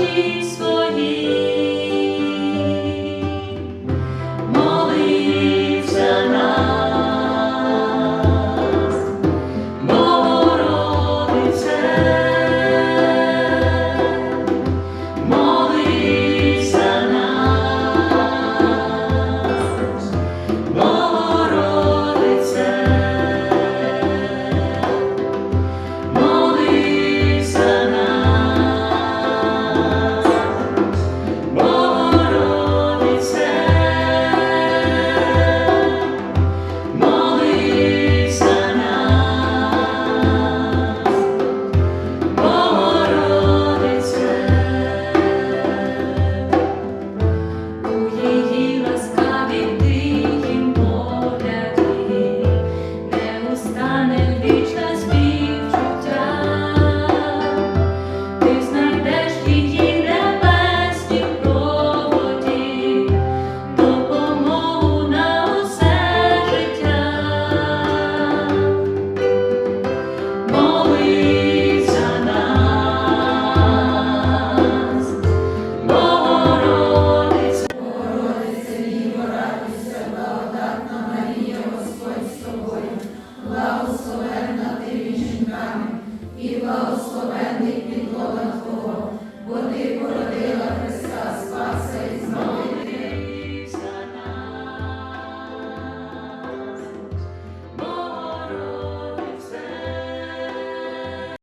очі свої. і благословенний підлога Твого, бо ти